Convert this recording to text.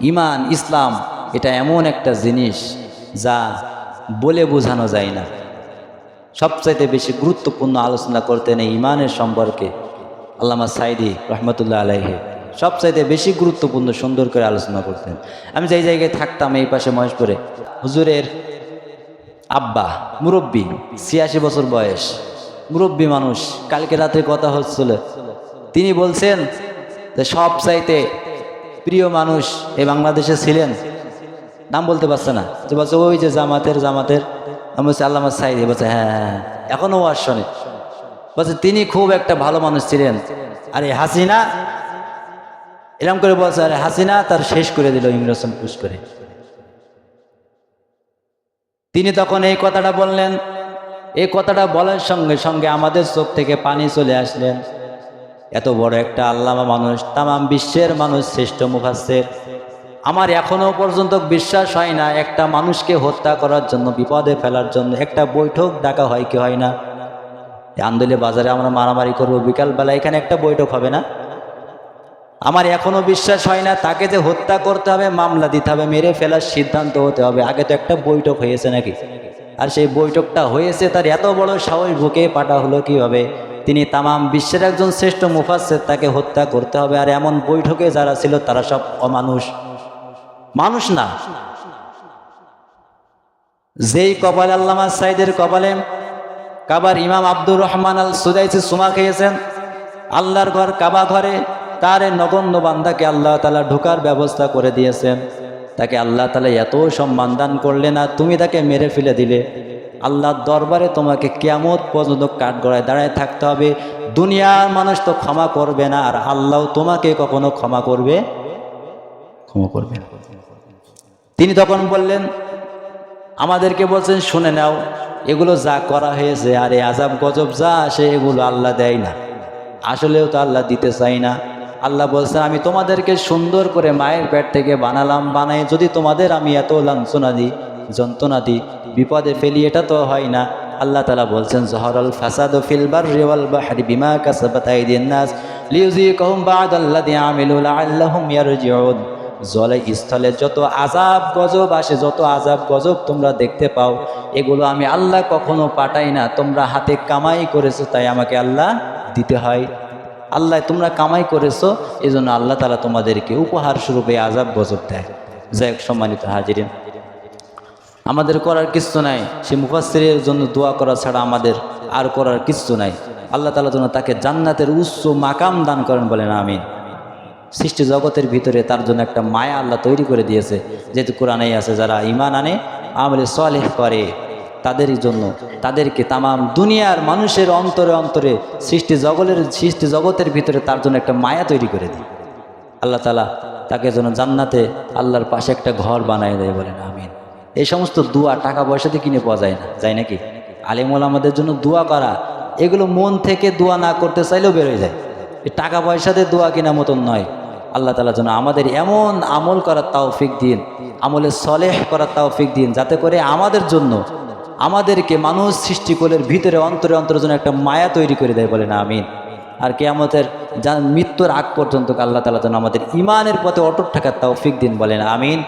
ইমান, ইসলাম, এটা এমন একটা জিনিস যা বলে বোঝানো যায় না। সবচাইতে বেশি গুরুত্বপূর্ণ আলোচনা করতেন এই ইমানের সম্পর্কে আল্লামা সাইদি রহমতুল্লাহ আলাইহে। সবচাইতে বেশি গুরুত্বপূর্ণ, সুন্দর করে আলোচনা করতেন। আমি যেই জায়গায় থাকতাম, এই পাশে মহেশপুরে, হুজুরের আব্বা, মুরব্বী, ছিয়াশি বছর বয়স, মুরব্বী মানুষ, কালকে রাত্রে কথা হচ্ছিল। তিনি বলছেন যে সব চাইতে প্রিয় মানুষ এই বাংলাদেশে ছিলেন? নাম বলতে পারছে না। যে বলছে, ওই যে জামাতের জামাতের। আমি বলছি আল্লাহ সাইদি বলছে হ্যাঁ হ্যাঁ হ্যাঁ। এখনও ওয়াজ শোনে। বলছে, তিনি খুব একটা ভালো মানুষ ছিলেন। আরে হাসিনা? এরকম করে বলছে, আরে হাসিনা তার শেষ করে দিল ইমরান পুশ করে। তিনি তখন এই কথাটা বললেন। এই কথাটা বলার সঙ্গে সঙ্গে আমাদের চোখ থেকে পানি চলে আসলেন। এত বড় একটা আল্লামা মানুষ, তামাম বিশ্বের মানুষ শ্রেষ্ঠ মুখাস্তের আমার এখনও পর্যন্ত বিশ্বাস হয় না একটা মানুষকে হত্যা করার জন্য, বিপদে ফেলার জন্য, একটা বৈঠক ডাকা হয় কি হয় না। আন্দোলে বাজারে আমরা মারামারি করব, বিকালবেলা এখানে একটা বৈঠক হবে না। আমার এখনও বিশ্বাস হয় না, তাকে যে হত্যা করতে হবে, মামলা দিতে হবে, মেরে ফেলার সিদ্ধান্ত হতে হবে। আগে তো একটা বৈঠক হয়েছে নাকি? আর সেই বৈঠকটা হয়েছে, তার এত বড় সাহস বুকে পাঠা হলো কীভাবে? তিনি তামাম বিশ্বের একজন শ্রেষ্ঠ মুফাসের তাকে হত্যা করতে হবে। আর এমন বৈঠকে যারা ছিল, তারা সব অমানুষ। মানুষ না। যেই কপাল আল্লামা সাইদের কপালে কাবার ইমাম আব্দুর রহমান আল সুদাইসি সুমা খেয়েছেন, আল্লাহর ঘর, কাবা ঘরে, তার নগণ্য বান্দাকে আল্লাহ তালা ঢোকার ব্যবস্থা করে দিয়েছেন। তাকে আল্লাহ তালা এত সম্মান দান করলে না তুমি তাকে মেরে ফেলে দিলে। আল্লাহর দরবারে তোমাকে কেমত পর্যন্ত কাঠগড়ায় দাঁড়ায় থাকতে হবে। দুনিয়ার মানুষ তো ক্ষমা করবে না আর আল্লাহ তোমাকে কখনো ক্ষমা করবে? ক্ষমা করবে না। তিনি তখন বললেন আমাদেরকে বলছেন শুনে নাও এগুলো যা করা হয়েছে আর এই আজাব গজব যা আসে এগুলো আল্লাহ দেয় না। আসলেও তো আল্লাহ দিতে চাই না। আল্লাহ বলছেন আমি তোমাদেরকে সুন্দর করে মায়ের পেট থেকে বানালাম বানাই যদি তোমাদের আমি এত লাঞ্ছনা দিই যন্ত্রণা দিই বিপদে ফেলি এটা তো হয় না। আল্লাহ তালা বলছেন, জহরল ফাসাদ ইয়ারজিউন। জলে স্থলে যত আজাব গজব আসে, যত আজাব গজব তোমরা দেখতে পাও, এগুলো আমি আল্লাহ কখনো পাঠাই না। তোমরা হাতে কামাই করেছ, তাই আমাকে আল্লাহ দিতে হয়। আল্লাহ, তোমরা কামাই করেছ এই জন্য আল্লাহ তালা তোমাদেরকে উপহার স্বরূপে আজাব গজব দেয়। যাই হোক, সম্মানিত হাজিরিন আমাদের করার কিচ্ছু নাই। সে মুফাসিরের জন্য দোয়া করা ছাড়া আমাদের আর করার কিচ্ছু নাই। আল্লাহ তালা যেন তাকে জান্নাতের উচ্চ মাকাম দান করেন বলেন, আমিন। সৃষ্টি জগতের ভিতরে তার জন্য একটা মায়া আল্লাহ তৈরি করে দিয়েছে। যেহেতু কোরআনেই আছে, যারা ইমান আনে, আমলে সলেহ করে, তাদেরই জন্য তাদেরকে তামাম দুনিয়ার মানুষের অন্তরে অন্তরে সৃষ্টি জগলের, সৃষ্টি জগতের ভিতরে তার জন্য একটা মায়া তৈরি করে দিই। আল্লাহ তালা তাকে যেন জান্নাতে আল্লাহর পাশে একটা ঘর বানায় দেয় বলেন, আমিন। এই সমস্ত দুয়া টাকা পয়সাতে কিনে পাওয়া যায় না, যায় নাকি? আলিমুল আমাদের জন্য দোয়া করা, এগুলো মন থেকে দোয়া না করতে চাইলেও বেরোয় যায়। এই টাকা পয়সাতে দোয়া কেনা মতন নয়। আল্লাহ তালা যেন আমাদের এমন আমল করার তাওফিক দিন, আমলে সলেহ করার তাওফিক দিন, যাতে করে আমাদের জন্য, আমাদেরকে মানুষ সৃষ্টিকলের ভিতরে, অন্তরে অন্তরের জন্য একটা মায়া তৈরি করে দেয় বলে না আমিন। আর কেয়ামতের যা মৃত্যুর আগ পর্যন্ত আল্লাহ তালা যেন আমাদের ইমানের পথে অটুট থাকার তাওফিক দিন বলেন আমিন।